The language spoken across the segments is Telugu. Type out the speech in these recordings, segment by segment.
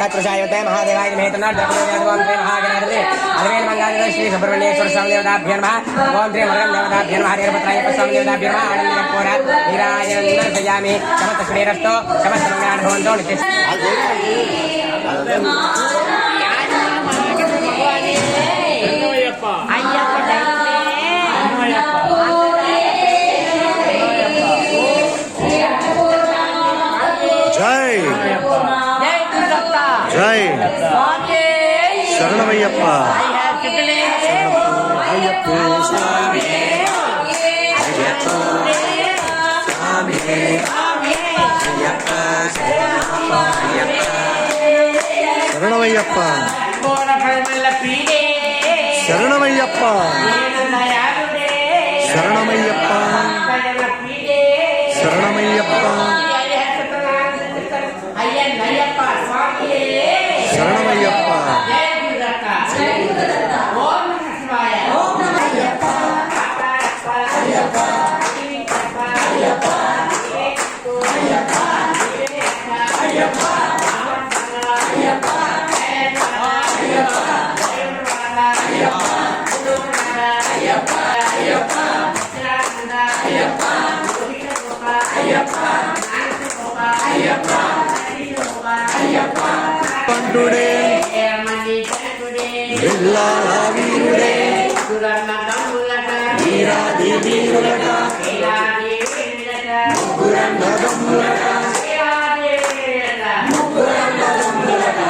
తత్పురుషాయుతే మహాదేవాయ మేతనాథ్ దర్పదేవ ఓం శ్రీ మహాగణాధిపతి అరవేణ మంగాధిపతి శ్రీ సుబ్రహ్మణ్యేశ్వర స్వామి దేవతాభ్య నమ ఓం శ్రీ మరణ దేవతాభ్య నమ హరిహరపత్రాయ స్వామి దేవతాభ్య నమ ఆనంద సమస్త శ్రీరస్తో సమస్త మంగళాన్ భవంతో నిత్య ஐயப்பா. ஐயப்பா சுவாமியே ஐயப்பா சுவாமியே ஐயப்பா ஐயப்பா சரணமையப்பா. சரணமையப்பா. சரணமையப்பா. சரணமையப்பா. today. వీరుడే వీరాది వీరులట ముగ్గురన్న దమ్ములట ముగ్గురన్న దమ్ములట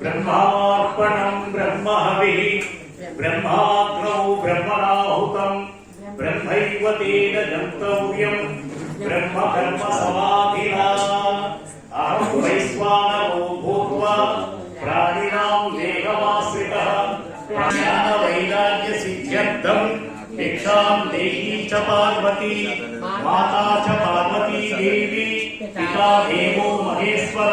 బ్రహ్మార్పణం బ్రహ్మహవి. బ్రహ్మాగ్నౌ బ్రహ్మరాహుతం. బ్రహ్మైవ తేన గంతవ్యం బ్రహ్మ కర్మ సమాధినా. ज्ञानवैराग्यसिद्ध्यर्थम् भिक्षाम् देही च पार्वती माता च पार्वती देवी पिता देवो महेश्वर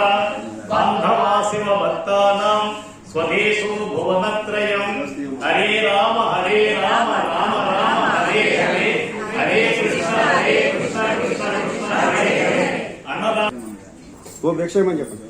बान्धवा शिवभक्तानाम् स्वदेशो भुवनत्रयम् हरे राम हरे राम राम राम हरे हरे हरे कृष्ण हरे कृष्ण कृष्ण कृष्ण हरे हरे अन्नदा ఓ భిక్షమని చెప్పండి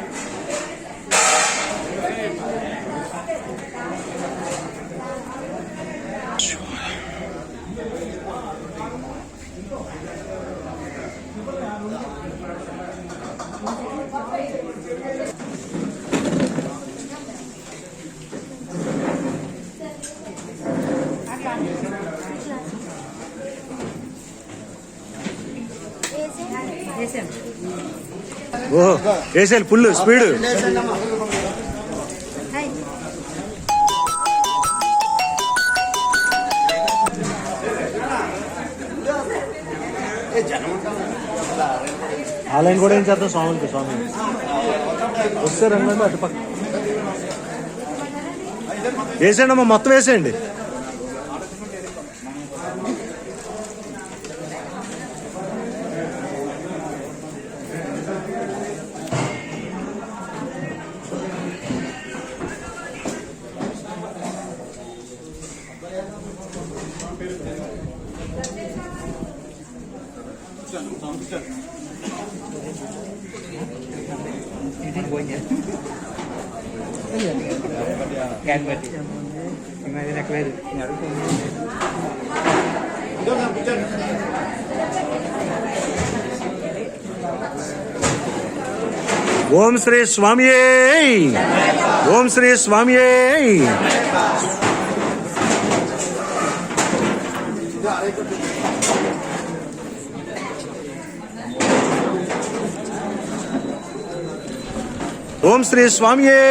ఓహో వేసేయాలి ఫుల్ స్పీడ్. ఆలయం కూడా ఏం చేద్దాం? స్వామికి స్వామి. వస్తే రండి అటు పక్క. వేసేయండి అమ్మ మొత్తం వేసేయండి. ఓం శ్రీ స్వామియే ఓం శ్రీ స్వామియే ఓం శ్రీ స్వామియే.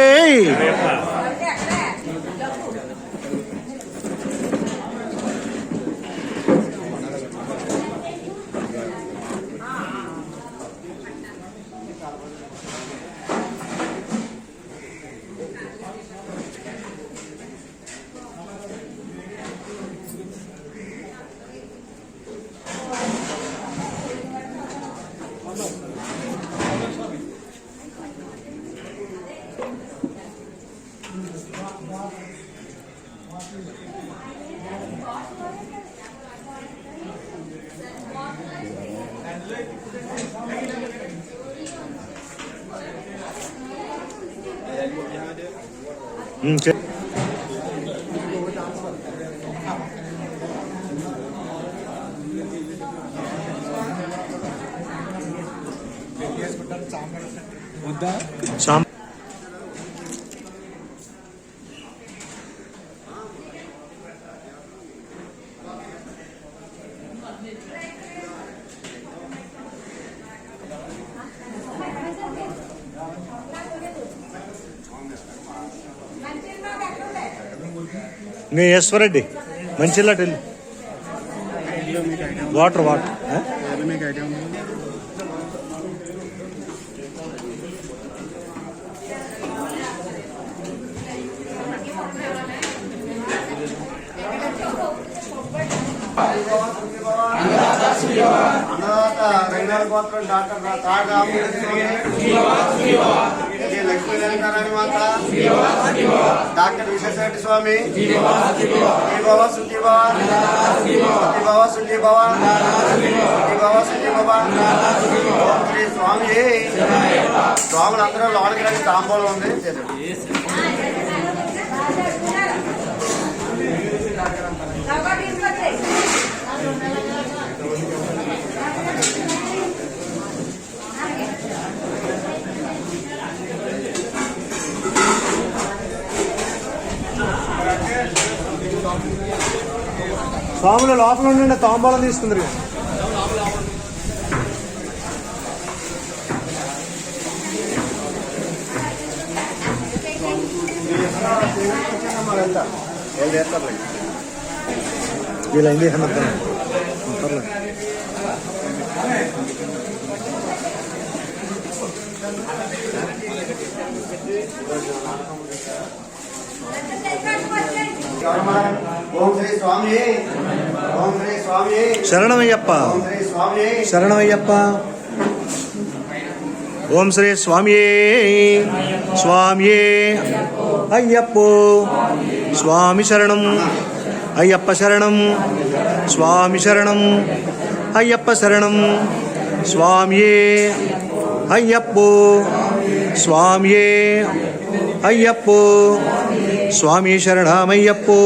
Okay. शाम సాం నీ ఈశ్వరెడ్డి మంచిలా టెల్లి వాటర్ వాటర్ ఆ? అన్నదాత రైనాల గోత్రం డాక్టర్ తాట రామకృష్ణ మాత డాక్టర్ విశ్వేశ్వర స్వామి. భవ సుఖీ భవ సుఖీ సుఖీ భవ సుఖీ సుఖీ శ్రీ స్వామి. స్వాములు అందరూ లోనకి రండి తాంబూలం ఉంది. స్వాములు లోపల ఉండండి తాంబాలం తీసుకుందరు వీళ్ళైంది పర్లేదు. శరణమయ్యప్ప. శరణమయ్యప్ప. ఓం శ్రీ స్వామియే. స్వామియే. అయ్యప్పో. స్వామి శరణం. అయ్యప్ప శరణం. స్వామి శరణం. అయ్యప్ప శరణం. స్వామియే. అయ్యప్పో. స్వామియే. ஐயப்போ. சுவாமி சரணாம் ஐயப்போ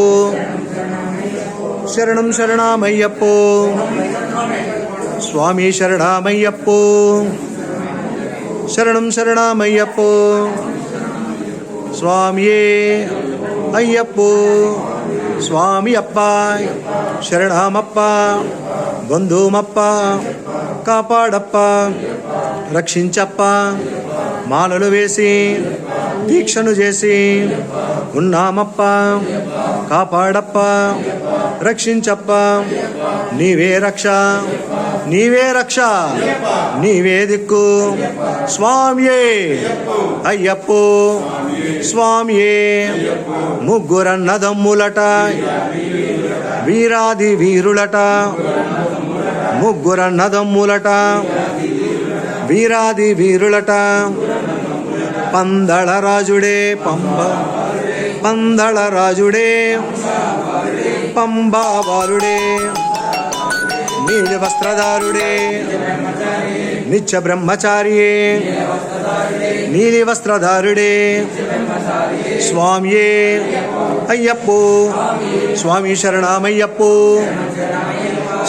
சரணம் சரணாம் ஐயப்போ சுவாமி சரணாம் ஐயப்போ சரணம் சரணாம் ஐயப்போ சுவாமியே ஐயப்போ. சுவாமி அப்பா ಶರಣಮಪ್ಪಾ ಬಂಧುಮಪ್ಪ ಕಾಪಾಡಪ್ಪ ರಕ್ಷಿಂಚಪ್ಪ ಮಾಲಲು ವೇಸಿ దీక్షను చేసి ఉన్నామప్ప కాపాడప్ప రక్షించప్ప నీవే రక్ష నీవే రక్ష నీవే దిక్కు స్వామియే అయ్యప్పో స్వామియే ముగ్గురన్నదమ్ములట వీరాది వీరులట ముగ్గురన్నదమ్ములట వీరాది వీరులట పందళ రాజుడే పంబ పందళ రాజుడే పంబాబాలుడే నీలి వస్త్రధారుడే నిత్య బ్రహ్మచారియే నీలి వస్త్రధారుడే స్వామియే అయ్యప్పో స్వామి శరణమయ్యప్పో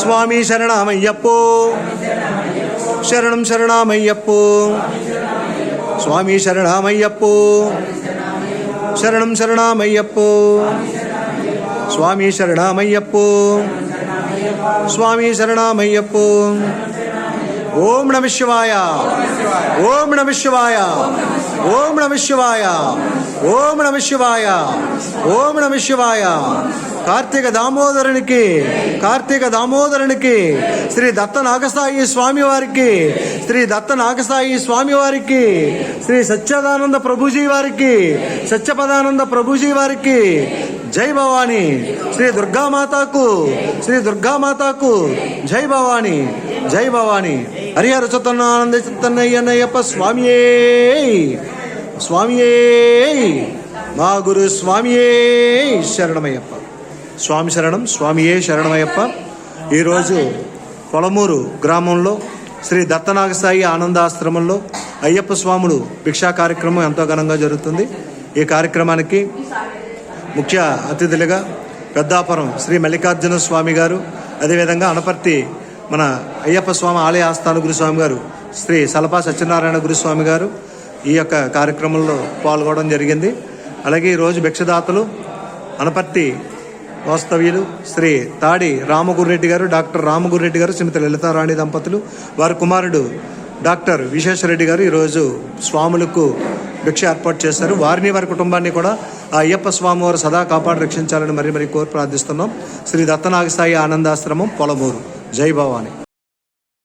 స్వామి శరణమయ్యప్పో శరణం శరణమయ్యప్పో சுவாமி சரணாமையப்போ சரணம் சரணாமையப்போ சுவாமி சரணாமையப்போ சுவாமி சரணாமையப்போ ఓం నమ శివాయ. ఓం నమ శివాయ. ఓం నమ శివాయ. ఓం నమ శివాయ. ఓం నమ శివాయ. కార్తీక దామోదరునికి కార్తీక దామోదరునికి శ్రీ దత్త నాగసాయి స్వామి వారికి శ్రీ దత్త నాగసాయి స్వామి వారికి శ్రీ సత్యదానంద ప్రభుజీ వారికి సత్యపదానంద ప్రభుజీ వారికి జై భవానీ. శ్రీ దుర్గామాతకు శ్రీ దుర్గామాతకు జై భవానీ. జై భవాని. హరిహర చతన్న ఆనంద స్వామియే. స్వామియే. మా గురు స్వామియే. శరణమయ్యప్ప. స్వామి శరణం స్వామియే శరణమయ్యప్ప. ఈరోజు పొలమూరు గ్రామంలో శ్రీ దత్తనాగసాయి ఆనందాశ్రమంలో అయ్యప్ప స్వాములు భిక్షా కార్యక్రమం ఎంతో ఘనంగా జరుగుతుంది. ఈ కార్యక్రమానికి ముఖ్య అతిథులుగా పెద్దాపురం శ్రీ మల్లికార్జున స్వామి గారు అదేవిధంగా అనపర్తి మన అయ్యప్ప స్వామి ఆలయ ఆస్థాన గురుస్వామి గారు శ్రీ సలపా సత్యనారాయణ గురుస్వామి గారు ఈ యొక్క కార్యక్రమంలో పాల్గొనడం జరిగింది. అలాగే ఈరోజు భిక్షదాతలు అనపర్తి వాస్తవ్యులు శ్రీ తాడి రామగుర్రెడ్డి గారు డాక్టర్ రామగుర్రెడ్డి గారు శ్రీమతి లలితారాణి దంపతులు వారి కుమారుడు డాక్టర్ విశ్వేశ్వరరెడ్డి గారు ఈరోజు స్వాములకు భిక్ష ఏర్పాటు చేశారు. వారిని వారి కుటుంబాన్ని కూడా ఆ అయ్యప్ప స్వామి వారు సదా కాపాడు రక్షించాలని మరి మరి కోరి ప్రార్థిస్తున్నాం. శ్రీ దత్తనాగసాయి ఆనందాశ్రమం పొలమూరు. జై భవానీ.